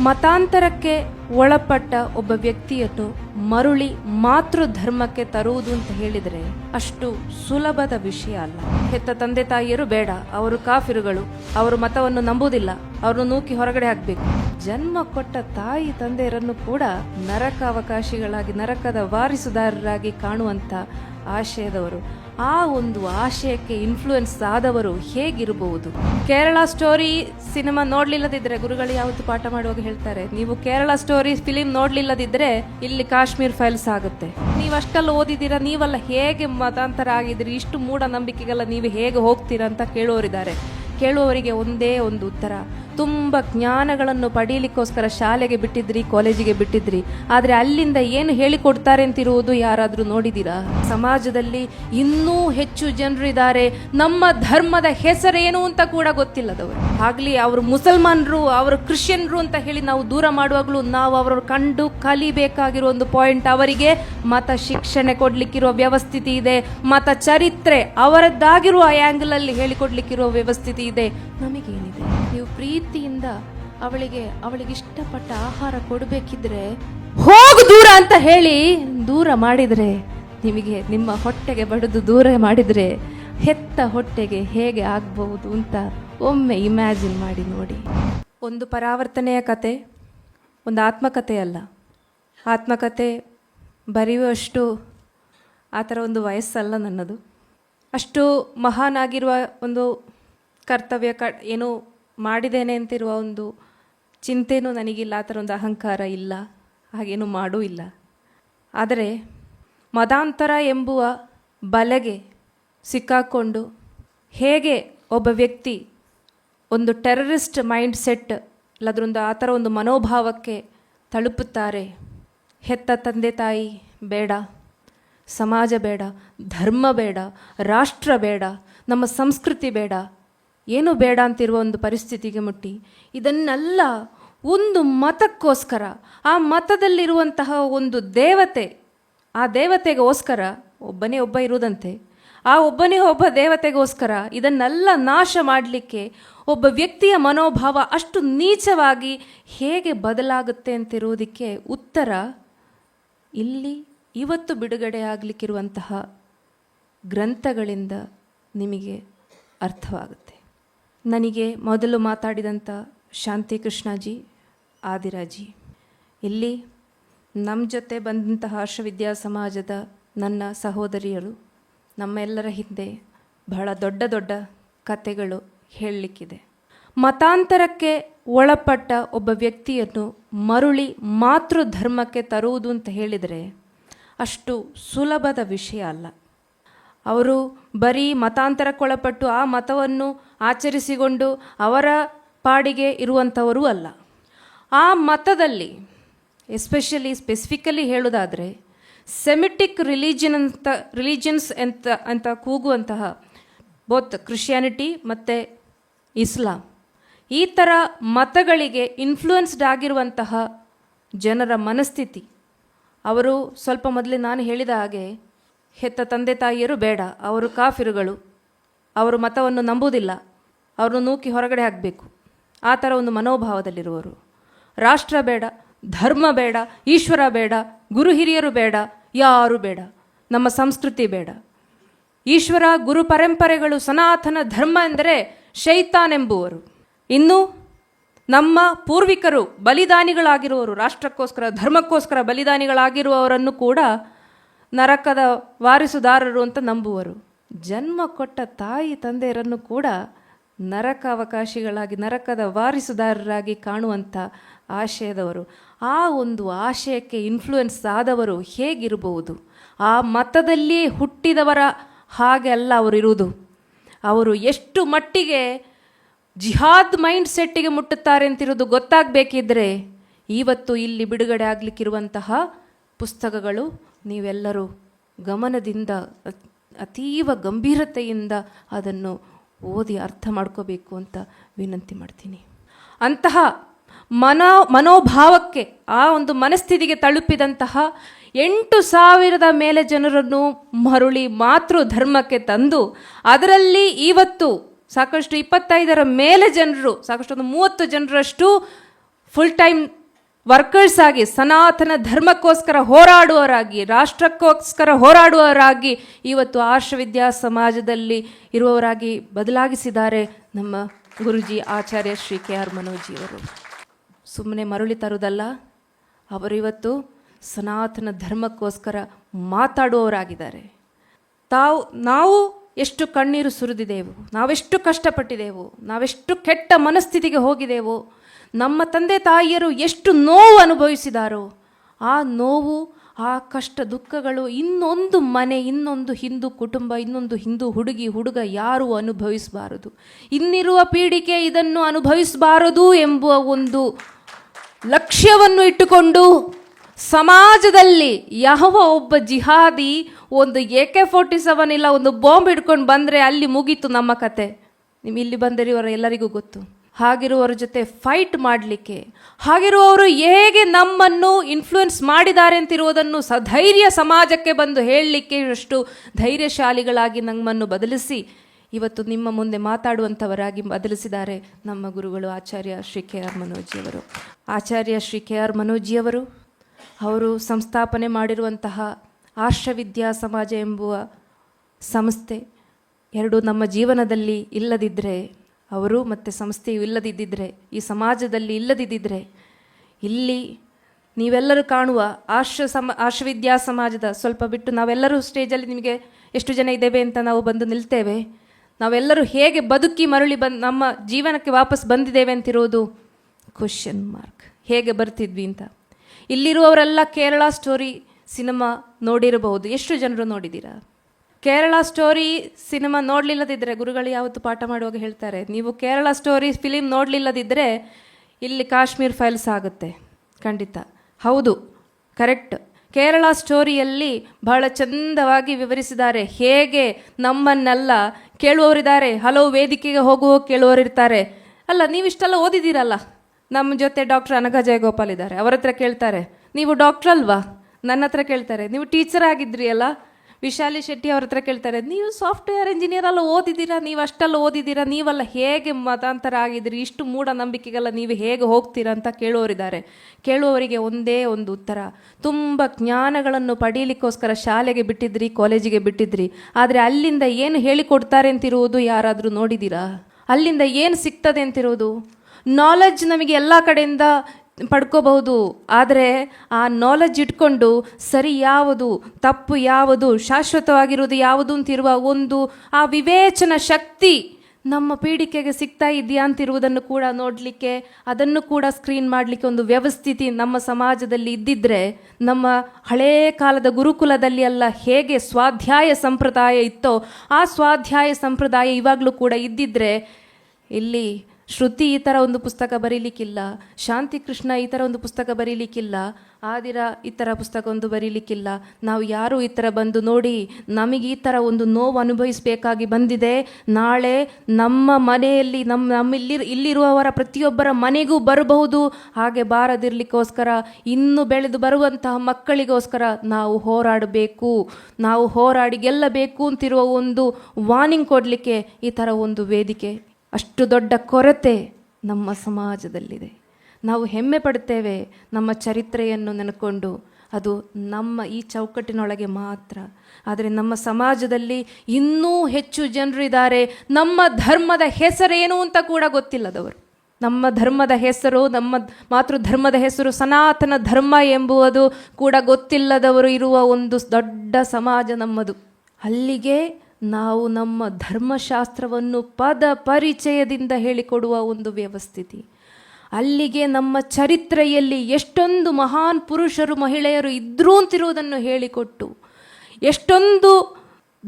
ಮತಾಂತರಕ್ಕೆ ಒಳಪಟ್ಟ ಒಬ್ಬ ವ್ಯಕ್ತಿಯನ್ನು ಮರುಳಿ ಮಾತೃ ಧರ್ಮಕ್ಕೆ ತರುವುದು ಅಂತ ಹೇಳಿದರೆ ಅಷ್ಟು ಸುಲಭದ ವಿಷಯ ಅಲ್ಲ. ಹೆತ್ತ ತಂದೆ ತಾಯಿಯರು ಬೇಡ. ಅವರು ಕಾಫಿರುಗಳು. ಅವರು ಮತವನ್ನು ನಂಬುವುದಿಲ್ಲ. ಅವರನ್ನು ನೂಕಿ ಹೊರಗಡೆ ಹಾಕ್ಬೇಕು. ಜನ್ಮ ಕೊಟ್ಟ ತಾಯಿ ತಂದೆಯರನ್ನು ಕೂಡ ನರಕ ಅವಕಾಶಿಗಳಾಗಿ ನರಕದ ವಾರಿಸುದಾರರಾಗಿ ಕಾಣುವಂತ ಆಶಯದವರು. ಆ ಒಂದು ಆಶಯಕ್ಕೆ ಇನ್ಫ್ಲೂಯೆನ್ಸ್ ಆದವರು ಹೇಗಿರಬಹುದು ಕೇರಳ ಸ್ಟೋರಿ ಸಿನಿಮಾ ನೋಡ್ಲಿಲ್ಲದಿದ್ರೆ ಗುರುಗಳು ಯಾವತ್ತು ಪಾಠ ಮಾಡುವಾಗ ಹೇಳ್ತಾರೆ, ನೀವು ಕೇರಳ ಸ್ಟೋರಿ ಫಿಲಿಂ ನೋಡ್ಲಿಲ್ಲದಿದ್ರೆ ಇಲ್ಲಿ ಕಾಶ್ಮೀರ್ ಫೈಲ್ಸ್ ಆಗುತ್ತೆ. ನೀವು ಅಷ್ಟೆಲ್ಲ ಓದಿದ್ದೀರಾ, ನೀವೆಲ್ಲ ಹೇಗೆ ಮತಾಂತರ ಆಗಿದ್ದೀರಿ ಇಷ್ಟು ಮೂಢನಂಬಿಕೆಗೆಲ್ಲ ನೀವು ಹೇಗೆ ಹೋಗ್ತೀರಾ ಅಂತ ಕೇಳೋರಿದ್ದಾರೆ. ಕೇಳುವವರಿಗೆ ಒಂದೇ ಒಂದು ಉತ್ತರ ತುಂಬ ಜ್ಞಾನಗಳನ್ನು ಪಡೀಲಿಕ್ಕೋಸ್ಕರ ಶಾಲೆಗೆ ಬಿಟ್ಟಿದ್ರಿ, ಕಾಲೇಜಿಗೆ ಬಿಟ್ಟಿದ್ರಿ. ಆದರೆ ಅಲ್ಲಿಂದ ಏನು ಹೇಳಿಕೊಡ್ತಾರೆ ಅಂತಿರುವುದು ಯಾರಾದರೂ ನೋಡಿದ್ದೀರಾ ಸಮಾಜದಲ್ಲಿ ಇನ್ನೂ ಹೆಚ್ಚು ಜನರಿದ್ದಾರೆ. ನಮ್ಮ ಧರ್ಮದ ಹೆಸರೇನು ಅಂತ ಕೂಡ ಗೊತ್ತಿಲ್ಲದವರು. ಆಗಲಿ, ಅವರು ಮುಸಲ್ಮಾನರು, ಅವರು ಕ್ರಿಶ್ಚಿಯನ್ರು ಅಂತ ಹೇಳಿ ನಾವು ದೂರ ಮಾಡುವಾಗಲೂ ನಾವು ಅವರು ಕಂಡು ಕಲಿಬೇಕಾಗಿರೋ ಒಂದು ಪಾಯಿಂಟ್ ಅವರಿಗೆ ಮತ ಶಿಕ್ಷಣ ಕೊಡ್ಲಿಕ್ಕಿರುವ ವ್ಯವಸ್ಥಿತಿ ಇದೆ. ಮತ ಚರಿತ್ರೆ ಅವರದ್ದಾಗಿರುವ ಆ ಅಲ್ಲಿ ಹೇಳಿಕೊಡ್ಲಿಕ್ಕಿರುವ ವ್ಯವಸ್ಥಿತಿ ಇದೆ. ನಮಗೇನಿದೆ? ನೀವು ಪ್ರೀತಿಯಿಂದ ಅವಳಿಗೆ ಅವಳಿಗೆ ಇಷ್ಟಪಟ್ಟ ಆಹಾರ ಕೊಡಬೇಕಿದ್ರೆ ಹೋಗು ದೂರ ಅಂತ ಹೇಳಿ. ದೂರ ಮಾಡಿದರೆ ನಿಮಗೆ ನಿಮ್ಮ ಹೊಟ್ಟೆಗೆ ಬಡಿದು ದೂರ ಮಾಡಿದರೆ ಹೆತ್ತ ಹೊಟ್ಟೆಗೆ ಹೇಗೆ ಆಗಬಹುದು ಅಂತ ಒಮ್ಮೆ ಇಮ್ಯಾಜಿನ್ ಮಾಡಿ ನೋಡಿ. ಒಂದು ಪರಾವರ್ತನೆಯ ಕತೆ ಒಂದು ಆತ್ಮಕಥೆ ಅಲ್ಲ. ಆತ್ಮಕಥೆ ಬರೆಯುವಷ್ಟು ಆ ಥರ ಒಂದು ವಯಸ್ಸಲ್ಲ ನನ್ನದು. ಅಷ್ಟು ಮಹಾನಾಗಿರುವ ಒಂದು ಕರ್ತವ್ಯ ಕ ಏನು ಮಾಡಿದ್ದೇನೆ ಅಂತಿರುವ ಒಂದು ಚಿಂತೆನೂ ನನಗಿಲ್ಲ, ಆ ಥರ ಒಂದು ಅಹಂಕಾರ ಇಲ್ಲ, ಹಾಗೇನು ಮಾಡೂ ಇಲ್ಲ. ಆದರೆ ಮದಾಂತರ ಎಂಬುವ ಬಲೆಗೆ ಸಿಕ್ಕಾಕೊಂಡು ಹೇಗೆ ಒಬ್ಬ ವ್ಯಕ್ತಿ ಒಂದು ಟೆರರಿಸ್ಟ್ ಮೈಂಡ್ ಸೆಟ್ ಇಲ್ಲದ್ರೊಂದು ಆ ಥರ ಒಂದು ಮನೋಭಾವಕ್ಕೆ ತಲುಪುತ್ತಾರೆ, ಹೆತ್ತ ತಂದೆ ತಾಯಿ ಬೇಡ, ಸಮಾಜ ಬೇಡ, ಧರ್ಮ ಬೇಡ, ರಾಷ್ಟ್ರ ಬೇಡ, ನಮ್ಮ ಸಂಸ್ಕೃತಿ ಬೇಡ ಏನು ಬೇಡ ಅಂತಿರುವ ಒಂದು ಪರಿಸ್ಥಿತಿಗೆ ಮುಟ್ಟಿ. ಇದನ್ನೆಲ್ಲ ಒಂದು ಮತಕ್ಕೋಸ್ಕರ, ಆ ಮತದಲ್ಲಿರುವಂತಹ ಒಂದು ದೇವತೆ, ಆ ದೇವತೆಗೋಸ್ಕರ ಒಬ್ಬನೇ ಒಬ್ಬ ಇರುವುದಂತೆ, ಆ ಒಬ್ಬನೇ ಒಬ್ಬ ದೇವತೆಗೋಸ್ಕರ ಇದನ್ನೆಲ್ಲ ನಾಶ ಮಾಡಲಿಕ್ಕೆ ಒಬ್ಬ ವ್ಯಕ್ತಿಯ ಮನೋಭಾವ ಅಷ್ಟು ನೀಚವಾಗಿ ಹೇಗೆ ಬದಲಾಗುತ್ತೆ ಅಂತಿರುವುದಕ್ಕೆ ಉತ್ತರ ಇಲ್ಲಿ ಇವತ್ತು ಬಿಡುಗಡೆ ಆಗಲಿಕ್ಕಿರುವಂತಹ ಗ್ರಂಥಗಳಿಂದ ನಿಮಗೆ ಅರ್ಥವಾಗುತ್ತೆ. ನನಗೆ ಮೊದಲು ಮಾತಾಡಿದಂಥ ಶಾಂತಿ ಕೃಷ್ಣಾಜಿ, ಆದಿರಾಜಿ. ಇಲ್ಲಿ ನಮ್ಮ ಜೊತೆ ಬಂದಂತಹ ಹರ್ಷವಿದ್ಯಾ ಸಮಾಜದ ನನ್ನ ಸಹೋದರಿಯರು, ನಮ್ಮೆಲ್ಲರ ಹಿಂದೆ ಬಹಳ ದೊಡ್ಡ ದೊಡ್ಡ ಕತೆಗಳು ಹೇಳಲಿಕ್ಕಿದೆ. ಮತಾಂತರಕ್ಕೆ ಒಳಪಟ್ಟ ಒಬ್ಬ ವ್ಯಕ್ತಿಯನ್ನು ಮರುಳಿ ಮಾತೃ ಧರ್ಮಕ್ಕೆ ತರುವುದು ಅಂತ ಹೇಳಿದರೆ ಅಷ್ಟು ಸುಲಭದ ವಿಷಯ ಅಲ್ಲ. ಅವರು ಬರೀ ಮತಾಂತರಕ್ಕೊಳಪಟ್ಟು ಆ ಮತವನ್ನು ಆಚರಿಸಿಕೊಂಡು ಅವರ ಪಾಡಿಗೆ ಇರುವಂಥವರೂ ಅಲ್ಲ. ಆ ಮತದಲ್ಲಿ ಎಸ್ಪೆಷಲಿ ಸ್ಪೆಸಿಫಿಕಲಿ ಹೇಳೋದಾದರೆ ಸೆಮಿಟಿಕ್ ರಿಲಿಜನ್ ಅಂತ ರಿಲಿಜನ್ಸ್ ಅಂತ ಅಂತ ಕೂಗುವಂತಹ ಬೋತ್ ಕ್ರಿಶ್ಚಿಯಾನಿಟಿ ಮತ್ತು ಇಸ್ಲಾಂ ಈ ಥರ ಮತಗಳಿಗೆ ಇನ್ಫ್ಲೂಯೆನ್ಸ್ಡ್ ಆಗಿರುವಂತಹ ಜನರ ಮನಸ್ಥಿತಿ. ಅವರು ಸ್ವಲ್ಪ ಮೊದಲೇ ನಾನು ಹೇಳಿದ ಹಾಗೆ ಹೆತ್ತ ತಂದೆ ತಾಯಿಯರು ಬೇಡ. ಅವರು ಕಾಫಿರುಗಳು. ಅವರು ಮತವನ್ನು ನಂಬುವುದಿಲ್ಲ. ಅವರನ್ನು ನೂಕಿ ಹೊರಗಡೆ ಹಾಕಬೇಕು. ಆ ಥರ ಒಂದು ಮನೋಭಾವದಲ್ಲಿರುವರು ರಾಷ್ಟ್ರ ಬೇಡ, ಧರ್ಮ ಬೇಡ, ಈಶ್ವರ ಬೇಡ, ಗುರು ಹಿರಿಯರು ಬೇಡ, ಯಾರು ಬೇಡ. ನಮ್ಮ ಸಂಸ್ಕೃತಿ ಬೇಡ. ಈಶ್ವರ ಗುರು ಪರಂಪರೆಗಳು ಸನಾತನ ಧರ್ಮ ಎಂದರೆ ಶೈತಾನ್ ಎಂಬುವರು. ಇನ್ನು ನಮ್ಮ ಪೂರ್ವಿಕರು ಬಲಿದಾನಿಗಳಾಗಿರುವವರು, ರಾಷ್ಟ್ರಕ್ಕೋಸ್ಕರ, ಧರ್ಮಕ್ಕೋಸ್ಕರ ಬಲಿದಾನಿಗಳಾಗಿರುವವರನ್ನು ಕೂಡ ನರಕದ ವಾರಿಸುದಾರರು ಅಂತ ನಂಬುವರು. ಜನ್ಮ ಕೊಟ್ಟ ತಾಯಿ ತಂದೆಯರನ್ನು ಕೂಡ ನರಕ ಅವಕಾಶಿಗಳಾಗಿ, ನರಕದ ವಾರಿಸುದಾರರಾಗಿ ಕಾಣುವಂಥ ಆಶಯದವರು. ಆ ಒಂದು ಆಶಯಕ್ಕೆ ಇನ್ಫ್ಲೂಯೆನ್ಸ್ ಆದವರು ಹೇಗಿರಬಹುದು? ಆ ಮತದಲ್ಲಿ ಹುಟ್ಟಿದವರ ಹಾಗೆ ಅಲ್ಲ ಅವರು ಇರುವುದು. ಅವರು ಎಷ್ಟು ಮಟ್ಟಿಗೆ ಜಿಹಾದ್ ಮೈಂಡ್ ಸೆಟ್ಟಿಗೆ ಮುಟ್ಟುತ್ತಾರೆ ಅಂತಿರೋದು ಗೊತ್ತಾಗಬೇಕಿದ್ರೆ, ಇವತ್ತು ಇಲ್ಲಿ ಬಿಡುಗಡೆ ಆಗಲಿಕ್ಕಿರುವಂತಹ ಪುಸ್ತಕಗಳು ನೀವೆಲ್ಲರೂ ಗಮನದಿಂದ ಅತೀವ ಗಂಭೀರತೆಯಿಂದ ಅದನ್ನು ಓದಿ ಅರ್ಥ ಮಾಡ್ಕೋಬೇಕು ಅಂತ ವಿನಂತಿ ಮಾಡ್ತೀನಿ. ಅಂತಹ ಮನೋ, ಮನೋಭಾವಕ್ಕೆ ಆ ಒಂದು ಮನಸ್ಥಿತಿಗೆ ತಲುಪಿದಂತಹ ಎಂಟು ಸಾವಿರದ ಮೇಲೆ ಜನರನ್ನು ಮರುಳಿ ಮಾತೃ ಧರ್ಮಕ್ಕೆ ತಂದು ಅದರಲ್ಲಿ ಇವತ್ತು ಸಾಕಷ್ಟು ಇಪ್ಪತ್ತೈದರ ಮೇಲೆ ಜನರು ಸಾಕಷ್ಟು ಒಂದು ಮೂವತ್ತು ಜನರಷ್ಟು ಫುಲ್ ಟೈಮ್ ವರ್ಕರ್ಸ್ ಆಗಿ, ಸನಾತನ ಧರ್ಮಕ್ಕೋಸ್ಕರ ಹೋರಾಡುವವರಾಗಿ, ರಾಷ್ಟ್ರಕ್ಕೋಸ್ಕರ ಹೋರಾಡುವವರಾಗಿ ಇವತ್ತು ಆರ್ಷವಿದ್ಯಾ ಸಮಾಜದಲ್ಲಿ ಇರುವವರಾಗಿ ಬದಲಾಗಿಸಿದ್ದಾರೆ ನಮ್ಮ ಗುರುಜಿ ಆಚಾರ್ಯ ಶ್ರೀ ಕೆ ಆರ್ ಮನೋಜಿಯವರು. ಸುಮ್ಮನೆ ಮರಳಿ ತರುವುದಲ್ಲ ಅವರಿವತ್ತು ಸನಾತನ ಧರ್ಮಕ್ಕೋಸ್ಕರ ಮಾತಾಡುವವರಾಗಿದ್ದಾರೆ. ತಾವು, ನಾವು ಎಷ್ಟು ಕಣ್ಣೀರು ಸುರಿದಿದೆವು ನಾವೆಷ್ಟು ಕಷ್ಟಪಟ್ಟಿದೆವು ನಾವೆಷ್ಟು ಕೆಟ್ಟ ಮನಸ್ಥಿತಿಗೆ ಹೋಗಿದೆವು ನಮ್ಮ ತಂದೆ ತಾಯಿಯರು ಎಷ್ಟು ನೋವು ಅನುಭವಿಸಿದಾರೋ, ಆ ನೋವು, ಆ ಕಷ್ಟ ದುಃಖಗಳು, ಇನ್ನೊಂದು ಮನೆ, ಇನ್ನೊಂದು ಹಿಂದೂ ಕುಟುಂಬ, ಇನ್ನೊಂದು ಹಿಂದೂ ಹುಡುಗಿ, ಹುಡುಗ ಯಾರೂ ಅನುಭವಿಸಬಾರದು. ಇನ್ನಿರುವ ಪೀಳಿಗೆ ಇದನ್ನು ಅನುಭವಿಸಬಾರದು ಎಂಬುವ ಒಂದು ಲಕ್ಷ್ಯವನ್ನು ಇಟ್ಟುಕೊಂಡು ಸಮಾಜದಲ್ಲಿ ಯಾವ ಒಬ್ಬ ಜಿಹಾದಿ, ಒಂದು ಎ ಕೆ ಫೋರ್ಟಿ ಸೆವೆನ್ ಇಲ್ಲ, ಒಂದು ಬಾಂಬ್ ಹಿಡ್ಕೊಂಡು ಬಂದರೆ ಅಲ್ಲಿ ಮುಗೀತು ನಮ್ಮ ಕತೆ. ನೀವು ಇಲ್ಲಿ ಬಂದಿರುವವರು ಎಲ್ಲರಿಗೂ ಗೊತ್ತು. ಹಾಗಿರುವವರ ಜೊತೆ ಫೈಟ್ ಮಾಡಲಿಕ್ಕೆ, ಹಾಗಿರುವವರು ಹೇಗೆ ನಮ್ಮನ್ನು ಇನ್ಫ್ಲೂಯೆನ್ಸ್ ಮಾಡಿದ್ದಾರೆ ಅಂತಿರುವುದನ್ನು ಸಧೈರ್ಯ ಸಮಾಜಕ್ಕೆ ಬಂದು ಹೇಳಲಿಕ್ಕೆ ಅಷ್ಟು ಧೈರ್ಯಶಾಲಿಗಳಾಗಿ ನಮ್ಮನ್ನು ಬದಲಿಸಿ, ಇವತ್ತು ನಿಮ್ಮ ಮುಂದೆ ಮಾತಾಡುವಂಥವರಾಗಿ ಬದಲಿಸಿದ್ದಾರೆ ನಮ್ಮ ಗುರುಗಳು ಆಚಾರ್ಯ ಶ್ರೀ ಕೆ ಆರ್ ಮನೋಜಿಯವರು. ಆಚಾರ್ಯ ಶ್ರೀ ಕೆ ಆರ್ ಮನೋಜಿಯವರು, ಅವರು ಸಂಸ್ಥಾಪನೆ ಮಾಡಿರುವಂತಹ ಆರ್ಷವಿದ್ಯಾ ಸಮಾಜ ಎಂಬುವ ಸಂಸ್ಥೆ ಎರಡು ನಮ್ಮ ಜೀವನದಲ್ಲಿ ಇಲ್ಲದಿದ್ದರೆ ಅವರು ಮತ್ತು ಸಂಸ್ಥೆಯು ಇಲ್ಲದಿದ್ದರೆ ಈ ಸಮಾಜದಲ್ಲಿ ಇಲ್ಲದಿದ್ದರೆ ಇಲ್ಲಿ ನೀವೆಲ್ಲರೂ ಕಾಣುವ ಆಶ್ರ ಸಮ, ಆಶ್ರವಿದ್ಯಾ ಸಮಾಜದ ಸ್ವಲ್ಪ ಬಿಟ್ಟು ನಾವೆಲ್ಲರೂ ಸ್ಟೇಜಲ್ಲಿ ನಿಮಗೆ ಎಷ್ಟು ಜನ ಇದ್ದೇವೆ ಅಂತ ನಾವು ಬಂದು ನಿಲ್ತೇವೆ. ನಾವೆಲ್ಲರೂ ಹೇಗೆ ಬದುಕಿ ಮರಳಿ ಬಂದು ನಮ್ಮ ಜೀವನಕ್ಕೆ ವಾಪಸ್ ಬಂದಿದ್ದೇವೆ ಅಂತಿರೋದು ಕ್ವಶನ್ ಮಾರ್ಕ್ ಹೇಗೆ ಬರ್ತಿದ್ವಿ ಅಂತ. ಇಲ್ಲಿರುವವರೆಲ್ಲ ಕೇರಳ ಸ್ಟೋರಿ ಸಿನಿಮಾ ನೋಡಿರಬಹುದು. ಎಷ್ಟು ಜನರು ನೋಡಿದ್ದೀರಾ? ಕೇರಳ ಸ್ಟೋರಿ ಸಿನಿಮಾ ನೋಡಲಿಲ್ಲದಿದ್ದರೆ ಗುರುಗಳು ಯಾವತ್ತು ಪಾಠ ಮಾಡುವಾಗ ಹೇಳ್ತಾರೆ, ನೀವು ಕೇರಳ ಸ್ಟೋರಿ ಫಿಲಿಮ್ ನೋಡಲಿಲ್ಲದಿದ್ದರೆ ಇಲ್ಲಿ ಕಾಶ್ಮೀರ್ ಫೈಲ್ಸ್ ಆಗುತ್ತೆ. ಖಂಡಿತ. ಹೌದು. ಕರೆಕ್ಟ್. ಕೇರಳ ಸ್ಟೋರಿಯಲ್ಲಿ ಬಹಳ ಚಂದವಾಗಿ ವಿವರಿಸಿದ್ದಾರೆ. ಹೇಗೆ ನಮ್ಮನ್ನೆಲ್ಲ ಕೇಳುವವರಿದ್ದಾರೆ. ಹಲವು ವೇದಿಕೆಗೆ ಹೋಗುವ ಕೇಳುವವರಿರ್ತಾರೆ. ಅಲ್ಲ, ನೀವಿಷ್ಟೆಲ್ಲ ಓದಿದ್ದೀರಲ್ಲ? ನಮ್ಮ ಜೊತೆ ಡಾಕ್ಟರ್ ಅನಘ ಜಯಗೋಪಾಲ್ ಇದ್ದಾರೆ. ಅವರ ಹತ್ರ ಕೇಳ್ತಾರೆ. ನೀವು ಡಾಕ್ಟ್ರಲ್ವಾ ನನ್ನ ಹತ್ರ ಕೇಳ್ತಾರೆ. ನೀವು ಟೀಚರ್ ಆಗಿದ್ರಿ ಅಲ್ಲ? ವಿಶಾಲಿ ಶೆಟ್ಟಿ ಅವ್ರ ಹತ್ರ ಕೇಳ್ತಾರೆ, ನೀವು ಸಾಫ್ಟ್ವೇರ್ ಇಂಜಿನಿಯರ್ ಅಲ್ಲ ಓದಿದ್ದೀರಾ? ನೀವು ಅಷ್ಟೆಲ್ಲ ಓದಿದ್ದೀರಾ? ನೀವೆಲ್ಲ ಹೇಗೆ ಮತಾಂತರ ಆಗಿದ್ದೀರಿ ಇಷ್ಟು ಮೂಢನಂಬಿಕೆಗೆಲ್ಲ ನೀವು ಹೇಗೆ ಹೋಗ್ತೀರಾ? ಅಂತ ಕೇಳುವವರಿದ್ದಾರೆ ಕೇಳುವವರಿಗೆ ಒಂದೇ ಒಂದು ಉತ್ತರ, ತುಂಬ ಜ್ಞಾನಗಳನ್ನು ಪಡೀಲಿಕ್ಕೋಸ್ಕರ ಶಾಲೆಗೆ ಬಿಟ್ಟಿದ್ರಿ ಕಾಲೇಜಿಗೆ ಬಿಟ್ಟಿದ್ರಿ. ಆದರೆ ಅಲ್ಲಿಂದ ಏನು ಹೇಳಿಕೊಡ್ತಾರೆ ಅಂತಿರುವುದು ಯಾರಾದರೂ ನೋಡಿದ್ದೀರಾ? ಅಲ್ಲಿಂದ ಏನು ಸಿಗ್ತದೆ ಅಂತಿರುವುದು? ನಾಲೆಡ್ಜ್ ನಮಗೆ ಎಲ್ಲ ಕಡೆಯಿಂದ ಪಡ್ಕೋಬಹುದು. ಆದರೆ ಆ ನಾಲೆಜ್ ಇಟ್ಕೊಂಡು ಸರಿ ಯಾವುದು, ತಪ್ಪು ಯಾವುದು, ಶಾಶ್ವತವಾಗಿರುವುದು ಯಾವುದು ಅಂತಿರುವ ಒಂದು ಆ ವಿವೇಚನ ಶಕ್ತಿ ನಮ್ಮ ಪೀಡಿಕೆಗೆ ಸಿಗ್ತಾ ಇದೆಯಾ ಅಂತಿರುವುದನ್ನು ಕೂಡ ನೋಡಲಿಕ್ಕೆ, ಅದನ್ನು ಕೂಡ ಸ್ಕ್ರೀನ್ ಮಾಡಲಿಕ್ಕೆ ಒಂದು ವ್ಯವಸ್ಥಿತಿ ನಮ್ಮ ಸಮಾಜದಲ್ಲಿ ಇದ್ದಿದ್ರೆ, ನಮ್ಮ ಹಳೇ ಕಾಲದ ಗುರುಕುಲದಲ್ಲಿ ಎಲ್ಲ ಹೇಗೆ ಸ್ವಾಧ್ಯಾಯ ಸಂಪ್ರದಾಯ ಇತ್ತೋ, ಆ ಸ್ವಾಧ್ಯಾಯ ಸಂಪ್ರದಾಯ ಇವಾಗಲೂ ಕೂಡ ಇದ್ದಿದ್ರೆ, ಇಲ್ಲಿ ಶ್ರುತಿ ಈ ಥರ ಒಂದು ಪುಸ್ತಕ ಬರೀಲಿಕ್ಕಿಲ್ಲ, ಶಾಂತಿ ಕೃಷ್ಣ ಈ ಥರ ಒಂದು ಪುಸ್ತಕ ಬರೀಲಿಕ್ಕಿಲ್ಲ, ಆದಿರ ಈ ಥರ ಪುಸ್ತಕ ಒಂದು ಬರೀಲಿಕ್ಕಿಲ್ಲ. ನಾವು ಯಾರು ಈ ಥರ ಬಂದು ನೋಡಿ ನಮಗೆ ಈ ಥರ ಒಂದು ನೋವು ಅನುಭವಿಸಬೇಕಾಗಿ ಬಂದಿದೆ. ನಾಳೆ ನಮ್ಮ ಮನೆಯಲ್ಲಿ ನಮ್ಮ ನಮ್ಮಿಲ್ಲಿ ಇಲ್ಲಿರುವವರ ಪ್ರತಿಯೊಬ್ಬರ ಮನೆಗೂ ಬರಬಹುದು. ಹಾಗೆ ಬಾರದಿರಲಿಕ್ಕೋಸ್ಕರ, ಇನ್ನು ಬೆಳೆದು ಬರುವಂತಹ ಮಕ್ಕಳಿಗೋಸ್ಕರ ನಾವು ಹೋರಾಡಬೇಕು. ನಾವು ಹೋರಾಡಿ ಗೆಲ್ಲಬೇಕು ಅಂತಿರುವ ಒಂದು ವಾರ್ನಿಂಗ್ ಕೊಡಲಿಕ್ಕೆ ಈ ಥರ ಒಂದು ವೇದಿಕೆ ಅಷ್ಟು ದೊಡ್ಡ ಕೊರತೆ ನಮ್ಮ ಸಮಾಜದಲ್ಲಿದೆ. ನಾವು ಹೆಮ್ಮೆ ಪಡ್ತೇವೆ ನಮ್ಮ ಚರಿತ್ರೆಯನ್ನು ನೆನಕೊಂಡು. ಅದು ನಮ್ಮ ಈ ಚೌಕಟ್ಟಿನೊಳಗೆ ಮಾತ್ರ. ಆದರೆ ನಮ್ಮ ಸಮಾಜದಲ್ಲಿ ಇನ್ನೂ ಹೆಚ್ಚು ಜನರಿದ್ದಾರೆ. ನಮ್ಮ ಧರ್ಮದ ಹೆಸರೇನು ಅಂತ ಕೂಡ ಗೊತ್ತಿಲ್ಲದವರು. ನಮ್ಮ ಧರ್ಮದ ಹೆಸರು, ನಮ್ಮ ಮಾತೃ ಧರ್ಮದ ಹೆಸರು ಸನಾತನ ಧರ್ಮ ಎಂಬುವುದು ಕೂಡ ಗೊತ್ತಿಲ್ಲದವರು ಇರುವ ಒಂದು ದೊಡ್ಡ ಸಮಾಜ ನಮ್ಮದು. ಅಲ್ಲಿಗೆ ನಾವು ನಮ್ಮ ಧರ್ಮಶಾಸ್ತ್ರವನ್ನು ಪದ ಪರಿಚಯದಿಂದ ಹೇಳಿಕೊಡುವ ಒಂದು ವ್ಯವಸ್ಥಿತಿ. ಅಲ್ಲಿಗೆ ನಮ್ಮ ಚರಿತ್ರೆಯಲ್ಲಿ ಎಷ್ಟೊಂದು ಮಹಾನ್ ಪುರುಷರು, ಮಹಿಳೆಯರು ಇದ್ರೂ ಅಂತಿರುವುದನ್ನು ಹೇಳಿಕೊಟ್ಟು, ಎಷ್ಟೊಂದು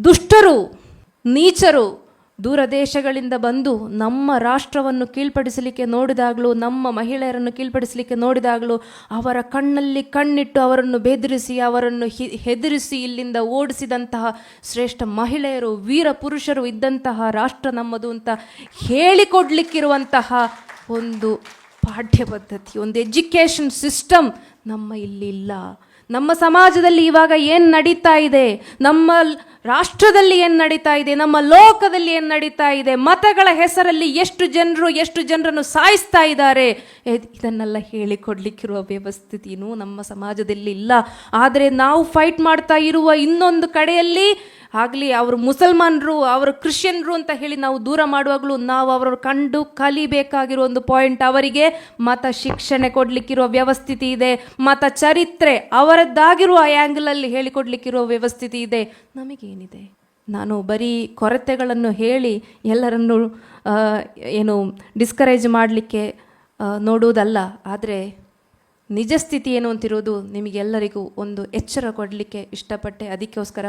ದುಷ್ಟರು, ನೀಚರು ದೂರ ದೇಶಗಳಿಂದ ಬಂದು ನಮ್ಮ ರಾಷ್ಟ್ರವನ್ನು ಕೀಳ್ಪಡಿಸಲಿಕ್ಕೆ ನೋಡಿದಾಗಲೂ, ನಮ್ಮ ಮಹಿಳೆಯರನ್ನು ಕೀಳ್ಪಡಿಸಲಿಕ್ಕೆ ನೋಡಿದಾಗಲೂ ಅವರ ಕಣ್ಣಲ್ಲಿ ಕಣ್ಣಿಟ್ಟು ಅವರನ್ನು ಬೆದರಿಸಿ, ಅವರನ್ನು ಹಿ- ಹೆದರಿಸಿ ಇಲ್ಲಿಂದ ಓಡಿಸಿದಂತಹ ಶ್ರೇಷ್ಠ ಮಹಿಳೆಯರು, ವೀರ ಪುರುಷರು ಇದ್ದಂತಹ ರಾಷ್ಟ್ರ ನಮ್ಮದು ಅಂತ ಹೇಳಿಕೊಡ್ಲಿಕ್ಕಿರುವಂತಹ ಒಂದು ಪಾಠ್ಯ ಪದ್ಧತಿ ಒಂದು ಎಜುಕೇಷನ್ ಸಿಸ್ಟಮ್ ನಮ್ಮ ಇಲ್ಲಿ ಇಲ್ಲ. ನಮ್ಮ ಸಮಾಜದಲ್ಲಿ ಇವಾಗ ಏನು ನಡೀತಾ ಇದೆ? ನಮ್ಮ ರಾಷ್ಟ್ರದಲ್ಲಿ ಏನು ನಡೀತಾ ಇದೆ, ನಮ್ಮ ಲೋಕದಲ್ಲಿ ಏನು ನಡೀತಾ ಇದೆ, ಮತಗಳ ಹೆಸರಲ್ಲಿ ಎಷ್ಟು ಜನರು, ಎಷ್ಟು ಜನರನ್ನು ಸಾಯಿಸ್ತಾ ಇದ್ದಾರೆ ಇದ್- ಇದನ್ನೆಲ್ಲ ಹೇಳಿಕೊಡ್ಲಿಕ್ಕಿರುವ ವ್ಯವಸ್ಥಿತಿನೂ ನಮ್ಮ ಸಮಾಜದಲ್ಲಿ ಇಲ್ಲ. ಆದರೆ ನಾವು ಫೈಟ್ ಮಾಡ್ತಾ ಇರುವ ಇನ್ನೊಂದು ಕಡೆಯಲ್ಲಿ ಆಗಲಿ ಅವರು ಮುಸಲ್ಮಾನರು, ಅವರು ಕ್ರಿಶ್ಚಿಯನ್ರು ಅಂತ ಹೇಳಿ ನಾವು ದೂರ ಮಾಡುವಾಗಲೂ ನಾವು ಅವರ ಕಂಡು ಕಲಿಬೇಕಾಗಿರೋ ಒಂದು ಪಾಯಿಂಟ್ ಅವರಿಗೆ ಮತ ಶಿಕ್ಷಣ ಕೊಡಲಿಕ್ಕಿರುವ ವ್ಯವಸ್ಥಿತಿ ಇದೆ. ಮತ ಚರಿತ್ರೆ ಅವರದ್ದಾಗಿರುವ ಆ್ಯಂಗಲಲ್ಲಿ ಹೇಳಿಕೊಡ್ಲಿಕ್ಕಿರುವ ವ್ಯವಸ್ಥಿತಿ ಇದೆ. ನಮಗೇನಿದೆ? ನಾನು ಬರೀ ಕೊರತೆಗಳನ್ನು ಹೇಳಿ ಎಲ್ಲರನ್ನು ಏನು ಡಿಸ್ಕರೇಜ್ ಮಾಡಲಿಕ್ಕೆ ನೋಡುವುದಲ್ಲ. ಆದರೆ ನಿಜ ಸ್ಥಿತಿ ಏನು ಅಂತಿರೋದು ನಿಮಗೆಲ್ಲರಿಗೂ ಒಂದು ಎಚ್ಚರ ಕೊಡಲಿಕ್ಕೆ ಇಷ್ಟಪಟ್ಟೆ. ಅದಕ್ಕೋಸ್ಕರ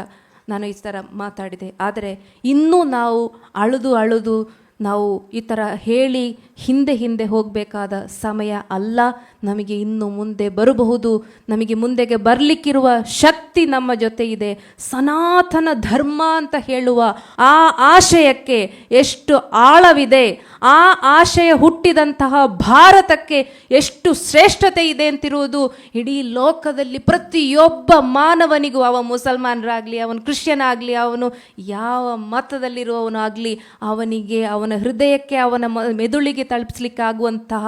ನಾನು ಈ ಥರ ಮಾತಾಡಿದೆ. ಆದರೆ ಇನ್ನೂ ನಾವು ಅಳುದು ಅಳುದು ನಾವು ಈ ಥರ ಹೇಳಿ ಹಿಂದೆ ಹಿಂದೆ ಹೋಗಬೇಕಾದ ಸಮಯ ಅಲ್ಲ. ನಮಗೆ ಇನ್ನು ಮುಂದೆ ಬರಬಹುದು. ನಮಗೆ ಮುಂದೆಗೆ ಬರಲಿಕ್ಕಿರುವ ಶಕ್ತಿ ನಮ್ಮ ಜೊತೆ ಇದೆ. ಸನಾತನ ಧರ್ಮ ಅಂತ ಹೇಳುವ ಆ ಆಶಯಕ್ಕೆ ಎಷ್ಟು ಆಳವಿದೆ, ಆ ಆಶಯ ಹುಟ್ಟಿದಂತಹ ಭಾರತಕ್ಕೆ ಎಷ್ಟು ಶ್ರೇಷ್ಠತೆ ಇದೆ ಅಂತಿರುವುದು ಇಡೀ ಲೋಕದಲ್ಲಿ ಪ್ರತಿಯೊಬ್ಬ ಮಾನವನಿಗೂ, ಅವ ಮುಸಲ್ಮಾನರಾಗಲಿ, ಅವನು ಕ್ರಿಶ್ಚಿಯನ್ ಆಗಲಿ ಅವನು ಯಾವ ಮತದಲ್ಲಿರುವವನು ಆಗಲಿ ಅವನಿಗೆ, ಅವನ ಹೃದಯಕ್ಕೆ, ಅವನ ಮೆದುಳಿಗೆ ತಲುಪಿಸ್ಲಿಕ್ಕಾಗುವಂತಹ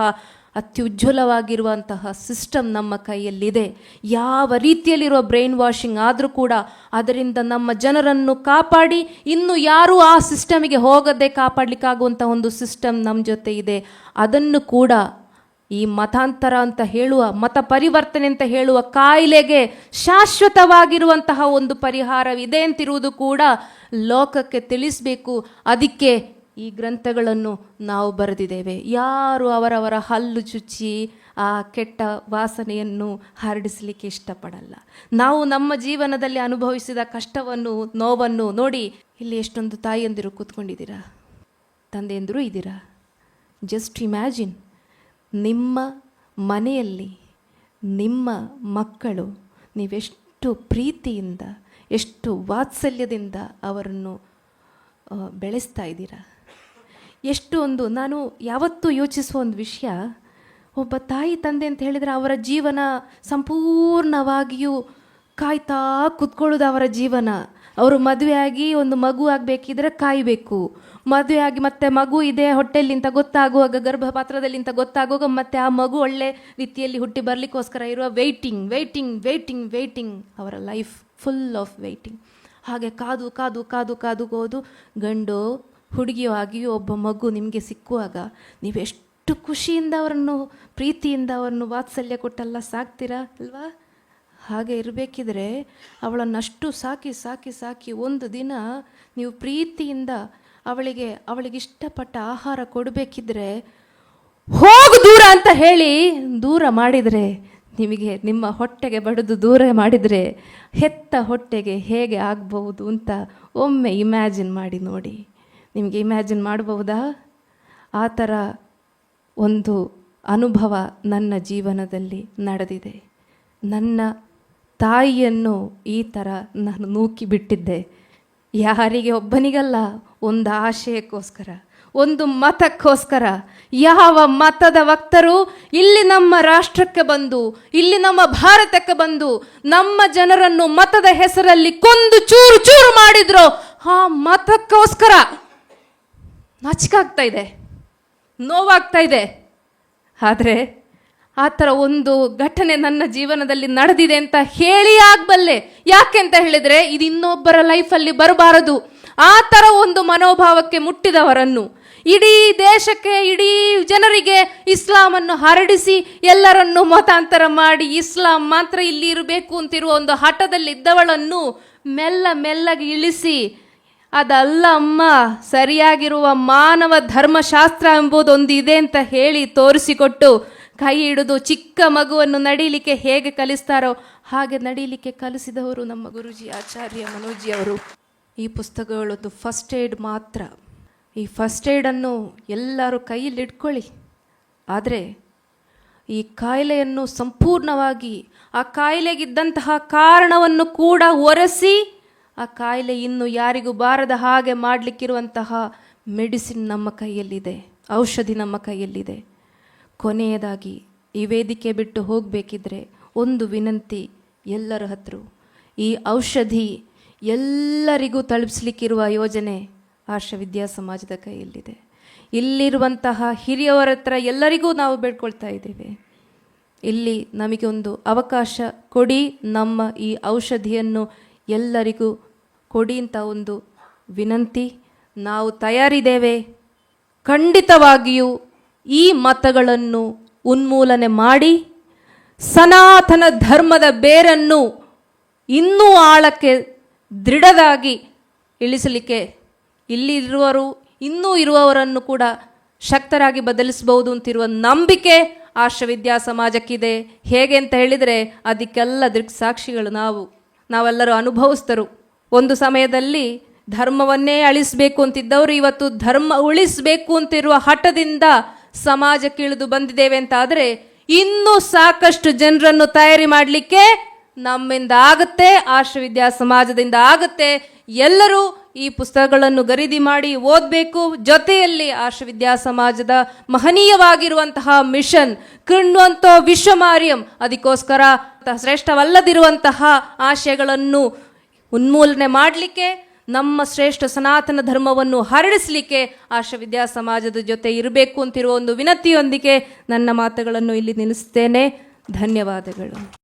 ಅತ್ಯುಜ್ವಲವಾಗಿರುವಂತಹ ಸಿಸ್ಟಮ್ ನಮ್ಮ ಕೈಯಲ್ಲಿದೆ. ಯಾವ ರೀತಿಯಲ್ಲಿರುವ ಬ್ರೈನ್ ವಾಷಿಂಗ್ ಆದರೂ ಕೂಡ ಅದರಿಂದ ನಮ್ಮ ಜನರನ್ನು ಕಾಪಾಡಿ, ಇನ್ನು ಯಾರೂ ಆ ಸಿಸ್ಟಮಿಗೆ ಹೋಗದೆ ಕಾಪಾಡಲಿಕ್ಕಾಗುವಂಥ ಒಂದು ಸಿಸ್ಟಮ್ ನಮ್ಮ ಜೊತೆ ಇದೆ. ಅದನ್ನು ಕೂಡ ಈ ಮತಾಂತರ ಅಂತ ಹೇಳುವ, ಮತ ಪರಿವರ್ತನೆ ಅಂತ ಹೇಳುವ ಕಾಯಿಲೆಗೆ ಶಾಶ್ವತವಾಗಿರುವಂತಹ ಒಂದು ಪರಿಹಾರವಿದೆ ಅಂತಿರುವುದು ಕೂಡ ಲೋಕಕ್ಕೆ ತಿಳಿಸಬೇಕು. ಅದಕ್ಕೆ ಈ ಗ್ರಂಥಗಳನ್ನು ನಾವು ಬರೆದಿದ್ದೇವೆ. ಯಾರು ಅವರವರ ಹಲ್ಲು ಚುಚ್ಚಿ ಆ ಕೆಟ್ಟ ವಾಸನೆಯನ್ನು ಹರಡಿಸಲಿಕ್ಕೆ ಇಷ್ಟಪಡಲ್ಲ. ನಾವು ನಮ್ಮ ಜೀವನದಲ್ಲಿ ಅನುಭವಿಸಿದ ಕಷ್ಟವನ್ನು, ನೋವನ್ನು ನೋಡಿ ಇಲ್ಲಿ ಎಷ್ಟೊಂದು ತಾಯಿಯಂದಿರು ಕೂತ್ಕೊಂಡಿದ್ದೀರಾ? ತಂದೆಯಂದಿರು ಇದ್ದೀರಾ? ಜಸ್ಟ್ ಇಮ್ಯಾಜಿನ್ ನಿಮ್ಮ ಮನೆಯಲ್ಲಿ ನಿಮ್ಮ ಮಕ್ಕಳು ನೀವೆಷ್ಟು ಪ್ರೀತಿಯಿಂದ, ಎಷ್ಟು ವಾತ್ಸಲ್ಯದಿಂದ ಅವರನ್ನು ಬೆಳೆಸ್ತಾ ಇದ್ದೀರಾ? ಎಷ್ಟು ಒಂದು, ನಾನು ಯಾವತ್ತೂ ಯೋಚಿಸುವ ಒಂದು ವಿಷಯ, ಒಬ್ಬ ತಾಯಿ ತಂದೆ ಅಂತ ಹೇಳಿದರೆ ಅವರ ಜೀವನ ಸಂಪೂರ್ಣವಾಗಿಯೂ ಕಾಯ್ತಾ ಕುತ್ಕೊಳ್ಳೋದು ಅವರ ಜೀವನ. ಅವರು ಮದುವೆಯಾಗಿ ಒಂದು ಮಗು ಆಗಬೇಕಿದ್ರೆ ಕಾಯಬೇಕು. ಮದುವೆಯಾಗಿ ಮತ್ತೆ ಮಗು ಇದೆ ಹೊಟ್ಟೆಲ್ಲಿಂತ ಗೊತ್ತಾಗುವಾಗ, ಗರ್ಭಪಾತ್ರದಲ್ಲಿಂತ ಗೊತ್ತಾಗುವಾಗ ಮತ್ತೆ ಆ ಮಗು ಒಳ್ಳೆ ರೀತಿಯಲ್ಲಿ ಹುಟ್ಟಿ ಬರಲಿಕ್ಕೋಸ್ಕರ ಇರುವ ವೆಯ್ಟಿಂಗ್ ವೆಯ್ಟಿಂಗ್ ವೆಯ್ಟಿಂಗ್ ವೆಯ್ಟಿಂಗ್ ಅವರ ಲೈಫ್ ಫುಲ್ ಆಫ್ ವೆಯ್ಟಿಂಗ್ ಹಾಗೆ ಕಾದು ಕಾದು ಕಾದು ಕಾದು ಹೋದು ಗಂಡು ಹುಡುಗಿಯೋ ಆಗಿಯೋ ಒಬ್ಬ ಮಗು ನಿಮಗೆ ಸಿಕ್ಕುವಾಗ ನೀವೆಷ್ಟು ಖುಷಿಯಿಂದ ಅವರನ್ನು, ಪ್ರೀತಿಯಿಂದ ಅವರನ್ನು ವಾತ್ಸಲ್ಯ ಕೊಟ್ಟೆಲ್ಲ ಸಾಕ್ತೀರಾ ಅಲ್ವಾ? ಹಾಗೆ ಇರಬೇಕಿದ್ರೆ ಅವಳನ್ನಷ್ಟು ಸಾಕಿ ಸಾಕಿ ಸಾಕಿ ಒಂದು ದಿನ ನೀವು ಪ್ರೀತಿಯಿಂದ ಅವಳಿಗೆ ಅವಳಿಗೆ ಇಷ್ಟಪಟ್ಟ ಆಹಾರ ಕೊಡಬೇಕಿದ್ರೆ ಹೋಗು ದೂರ ಅಂತ ಹೇಳಿ ದೂರ ಮಾಡಿದರೆ ನಿಮಗೆ ನಿಮ್ಮ ಹೊಟ್ಟೆಗೆ ಬಡಿದು ದೂರ ಮಾಡಿದರೆ ಹೆತ್ತ ಹೊಟ್ಟೆಗೆ ಹೇಗೆ ಆಗ್ಬಹುದು ಅಂತ ಒಮ್ಮೆ ಇಮ್ಯಾಜಿನ್ ಮಾಡಿ ನೋಡಿ. ನಿಮಗೆ ಇಮ್ಯಾಜಿನ್ ಮಾಡಬಹುದಾ? ಆ ಥರ ಒಂದು ಅನುಭವ ನನ್ನ ಜೀವನದಲ್ಲಿ ನಡೆದಿದೆ. ನನ್ನ ತಾಯಿಯನ್ನು ಈ ಥರ ನಾನು ನೂಕಿ ಬಿಟ್ಟಿದ್ದೆ. ಯಾರಿಗೆ ಒಬ್ಬನಿಗಲ್ಲ, ಒಂದು ಆಶಯಕ್ಕೋಸ್ಕರ, ಒಂದು ಮತಕ್ಕೋಸ್ಕರ. ಯಾವ ಮತದ ವಕ್ತರು ಇಲ್ಲಿ ನಮ್ಮ ರಾಷ್ಟ್ರಕ್ಕೆ ಬಂದು, ಇಲ್ಲಿ ನಮ್ಮ ಭಾರತಕ್ಕೆ ಬಂದು, ನಮ್ಮ ಜನರನ್ನು ಮತದ ಹೆಸರಲ್ಲಿ ಕೊಂದು ಚೂರು ಚೂರು ಮಾಡಿದ್ರು, ಆ ಮತಕ್ಕೋಸ್ಕರ ನಾಚಿಕಾಗ್ತಾ ಇದೆ ನೋವಾಗ್ತಾ ಇದೆ ಆದರೆ ಆ ಥರ ಒಂದು ಘಟನೆ ನನ್ನ ಜೀವನದಲ್ಲಿ ನಡೆದಿದೆ ಅಂತ ಹೇಳಿ ಆಗಬಲ್ಲೆ. ಯಾಕೆ ಅಂತ ಹೇಳಿದರೆ ಇದು ಇನ್ನೊಬ್ಬರ ಲೈಫಲ್ಲಿ ಬರಬಾರದು. ಆ ಥರ ಒಂದು ಮನೋಭಾವಕ್ಕೆ ಮುಟ್ಟಿದವರನ್ನು ಇಡೀ ದೇಶಕ್ಕೆ, ಇಡೀ ಜನರಿಗೆ ಇಸ್ಲಾಮನ್ನು ಹರಡಿಸಿ ಎಲ್ಲರನ್ನು ಮತಾಂತರ ಮಾಡಿ ಇಸ್ಲಾಂ ಮಾತ್ರ ಇಲ್ಲಿ ಇರಬೇಕು ಅಂತಿರುವ ಒಂದು ಹಠದಲ್ಲಿದ್ದವಳನ್ನು ಮೆಲ್ಲ ಮೆಲ್ಲಗೆ ಇಳಿಸಿ ಅದಲ್ಲ ಅಮ್ಮ, ಸರಿಯಾಗಿರುವ ಮಾನವ ಧರ್ಮಶಾಸ್ತ್ರ ಎಂಬುದೊಂದಿದೆ ಅಂತ ಹೇಳಿ ತೋರಿಸಿಕೊಟ್ಟು ಕೈ ಹಿಡಿದು ಚಿಕ್ಕ ಮಗುವನ್ನು ನಡೀಲಿಕ್ಕೆ ಹೇಗೆ ಕಲಿಸ್ತಾರೋ ಹಾಗೆ ನಡೀಲಿಕ್ಕೆ ಕಲಿಸಿದವರು ನಮ್ಮ ಗುರುಜಿ ಆಚಾರ್ಯ ಮನೋಜಿ ಅವರು. ಈ ಪುಸ್ತಕಗಳೊಂದು ಫಸ್ಟ್ ಏಡ್ ಮಾತ್ರ. ಈ ಫಸ್ಟ್ ಏಡನ್ನು ಎಲ್ಲರೂ ಕೈಯಲ್ಲಿ ಇಟ್ಕೊಳ್ಳಿ ಆದರೆ ಈ ಕಾಯಿಲೆಯನ್ನು ಸಂಪೂರ್ಣವಾಗಿ, ಆ ಕಾಯಿಲೆಗಿದ್ದಂತಹ ಕಾರಣವನ್ನು ಕೂಡ ಒರೆಸಿ ಆ ಕಾಯಿಲೆ ಇನ್ನು ಯಾರಿಗೂ ಬಾರದ ಹಾಗೆ ಮಾಡಲಿಕ್ಕಿರುವಂತಹ ಮೆಡಿಸಿನ್ ನಮ್ಮ ಕೈಯಲ್ಲಿದೆ, ಔಷಧಿ ನಮ್ಮ ಕೈಯಲ್ಲಿದೆ. ಕೊನೆಯದಾಗಿ ಈ ವೇದಿಕೆ ಬಿಟ್ಟು ಹೋಗಬೇಕಿದ್ರೆ ಒಂದು ವಿನಂತಿ ಎಲ್ಲರ ಹತ್ರ. ಈ ಔಷಧಿ ಎಲ್ಲರಿಗೂ ತಲುಪಿಸ್ಲಿಕ್ಕಿರುವ ಯೋಜನೆ ಆರ್ಷ ವಿದ್ಯಾ ಸಮಾಜದ ಕೈಯಲ್ಲಿದೆ. ಇಲ್ಲಿರುವಂತಹ ಹಿರಿಯವರ ಹತ್ರ ಎಲ್ಲರಿಗೂ ನಾವು ಬೇಡ್ಕೊಳ್ತಾ ಇದ್ದೇವೆ. ಇಲ್ಲಿ ನಮಗೆ ಒಂದು ಅವಕಾಶ ಕೊಡಿ ನಮ್ಮ ಈ ಔಷಧಿಯನ್ನು ಎಲ್ಲರಿಗೂ ಕೊಡಿ ಅಂತ ಒಂದು ವಿನಂತಿ. ನಾವು ತಯಾರಿದ್ದೇವೆ. ಖಂಡಿತವಾಗಿಯೂ ಈ ಮತಗಳನ್ನು ಉನ್ಮೂಲನೆ ಮಾಡಿ ಸನಾತನ ಧರ್ಮದ ಬೇರನ್ನು ಇನ್ನೂ ಆಳಕ್ಕೆ ದೃಢದಾಗಿ ಇಳಿಸಲಿಕ್ಕೆ ಇಲ್ಲಿರುವರು, ಇನ್ನೂ ಇರುವವರನ್ನು ಕೂಡ ಶಕ್ತರಾಗಿ ಬದಲಿಸಬಹುದು ಅಂತಿರುವ ನಂಬಿಕೆ ಆಶ್ರವಿದ್ಯಾ ಸಮಾಜಕ್ಕಿದೆ. ಹೇಗೆ ಅಂತ ಹೇಳಿದರೆ ಅದಕ್ಕೆಲ್ಲ ದೃಕ್ಸಾಕ್ಷಿಗಳು ನಾವು. ನಾವೆಲ್ಲರೂ ಅನುಭವಿಸ್ತರು ಒಂದು ಸಮಯದಲ್ಲಿ ಧರ್ಮವನ್ನೇ ಅಳಿಸಬೇಕು ಅಂತಿದ್ದವರು ಇವತ್ತು ಧರ್ಮ ಉಳಿಸಬೇಕು ಅಂತಿರುವ ಹಠದಿಂದ ಸಮಾಜಕ್ಕೆ ಇಳಿದು ಬಂದಿದ್ದೇವೆ ಅಂತ ಆದರೆ ಇನ್ನೂ ಸಾಕಷ್ಟು ಜನರನ್ನು ತಯಾರಿ ಮಾಡಲಿಕ್ಕೆ ನಮ್ಮಿಂದ ಆಗುತ್ತೆ, ಆಶ್ರವಿದ್ಯಾ ಸಮಾಜದಿಂದ ಆಗುತ್ತೆ. ಎಲ್ಲರೂ ಈ ಪುಸ್ತಕಗಳನ್ನು ಖರೀದಿ ಮಾಡಿ ಓದಬೇಕು. ಜೊತೆಯಲ್ಲಿ ಆಶ್ರವಿದ್ಯಾ ಸಮಾಜದ ಮಹನೀಯವಾಗಿರುವಂತಹ ಮಿಷನ್ ಕೃಣ್ವಂತೋ ವಿಶ್ವಮಾರ್ಯಂ. ಅದಕ್ಕೋಸ್ಕರ ಶ್ರೇಷ್ಠವಲ್ಲದಿರುವಂತಹ ಆಶಯಗಳನ್ನು ಉನ್ಮೂಲನೆ ಮಾಡಲಿಕ್ಕೆ, ನಮ್ಮ ಶ್ರೇಷ್ಠ ಸನಾತನ ಧರ್ಮವನ್ನು ಹರಡಿಸಲಿಕ್ಕೆ ಆರ್ಷವಿದ್ಯಾ ಸಮಾಜದ ಜೊತೆ ಇರಬೇಕು ಅಂತಿರುವ ಒಂದು ವಿನಂತಿಯೊಂದಿಗೆ ನನ್ನ ಮಾತುಗಳನ್ನು ಇಲ್ಲಿ ನಿಲ್ಲಿಸ್ತೇನೆ. ಧನ್ಯವಾದಗಳು.